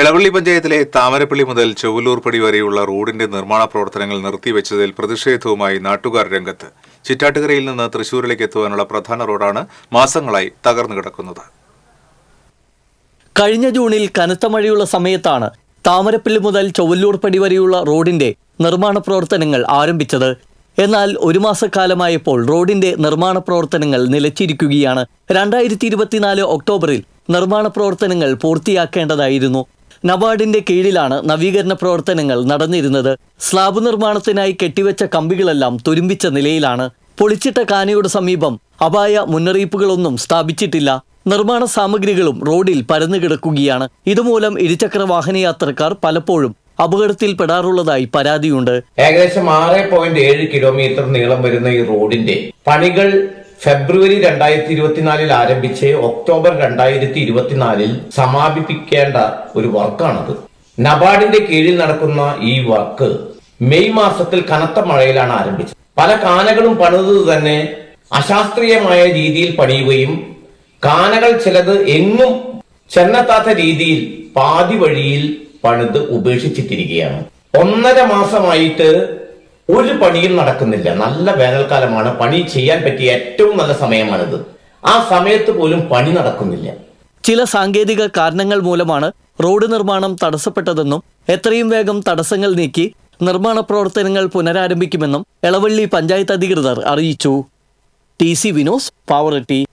എളവള്ളി പഞ്ചായത്തിലെ താമരപ്പള്ളി മുതൽ ചൊവ്വലൂർപ്പടി വരെയുള്ള റോഡിന്റെ നിർമ്മാണ പ്രവർത്തനങ്ങൾ നിർത്തിവെച്ചതിൽ പ്രതിഷേധവുമായി നാട്ടുകാർ രംഗത്ത്. ചിറ്റാട്ടുകരയിൽ നിന്ന് തൃശൂരിലേക്ക് എത്തുവാനുള്ള പ്രധാന റോഡാണ് മാസങ്ങളായി തകർന്നു കിടക്കുന്നത്. കഴിഞ്ഞ ജൂണിൽ കനത്ത മഴയുള്ള സമയത്താണ് താമരപ്പള്ളി മുതൽ ചൊവ്വല്ലൂർപ്പടി വരെയുള്ള റോഡിന്റെ നിർമ്മാണ പ്രവർത്തനങ്ങൾ ആരംഭിച്ചത്. എന്നാൽ ഒരു മാസക്കാലമായപ്പോൾ റോഡിന്റെ നിർമ്മാണ പ്രവർത്തനങ്ങൾ നിലച്ചിരിക്കുകയാണ്. രണ്ടായിരത്തി ഇരുപത്തിനാല് ഒക്ടോബറിൽ നിർമ്മാണ പ്രവർത്തനങ്ങൾ പൂർത്തിയാക്കേണ്ടതായിരുന്നു. നബാർഡിന്റെ കീഴിലാണ് നവീകരണ പ്രവർത്തനങ്ങൾ നടന്നിരുന്നത്. സ്ലാബ് നിർമ്മാണത്തിനായി കെട്ടിവെച്ച കമ്പികളെല്ലാം തുരുമ്പിച്ച നിലയിലാണ്. പൊളിച്ചിട്ട കാനയുടെ സമീപം അപായ മുന്നറിയിപ്പുകളൊന്നും സ്ഥാപിച്ചിട്ടില്ല. നിർമ്മാണ സാമഗ്രികളും റോഡിൽ പരന്നു കിടക്കുകയാണ്. ഇതുമൂലം ഇരുചക്ര വാഹനയാത്രക്കാർ പലപ്പോഴും അപകടത്തിൽപ്പെടാറുള്ളതായി പരാതിയുണ്ട്. ഏകദേശം ആറ് പോയിന്റ് ഏഴ് കിലോമീറ്റർ നീളം വരുന്ന ഈ റോഡിന്റെ പണികൾ ഫെബ്രുവരി രണ്ടായിരത്തി ഇരുപത്തിനാലിൽ ആരംഭിച്ച് ഒക്ടോബർ രണ്ടായിരത്തി ഇരുപത്തിനാലിൽ സമാപിപ്പിക്കേണ്ട ഒരു വർക്കാണത്. നബാർഡിന്റെ കീഴിൽ നടക്കുന്ന ഈ വർക്ക് മെയ് മാസത്തിൽ കനത്ത മഴയിലാണ് ആരംഭിച്ചത്. പല കാനകളും പണിതത് തന്നെ അശാസ്ത്രീയമായ രീതിയിൽ പണിയുകയും കാനകൾ ചിലത് എങ്ങും ചെന്നെത്താത്ത രീതിയിൽ പാതി വഴിയിൽ പണിത് ഉപേക്ഷിച്ചിട്ടിരിക്കുകയാണ്. ഒന്നര മാസമായിട്ട് ഒരു പണിയും നടക്കുന്നില്ല. നല്ല വേനൽക്കാലമാണ്. പണി ചെയ്യാൻ പറ്റിയ ഏറ്റവും നല്ല സമയമാണിത്. ആ സമയത്ത് പോലും പണി നടക്കുന്നില്ല. ചില സാങ്കേതിക കാരണങ്ങൾ മൂലമാണ് റോഡ് നിർമ്മാണം തടസ്സപ്പെട്ടതെന്നും എത്രയും വേഗം തടസ്സങ്ങൾ നീക്കി നിർമ്മാണ പ്രവർത്തനങ്ങൾ പുനരാരംഭിക്കുമെന്നും എളവള്ളി പഞ്ചായത്ത് അധികൃതർ അറിയിച്ചു. T C Vinos Pavaratti.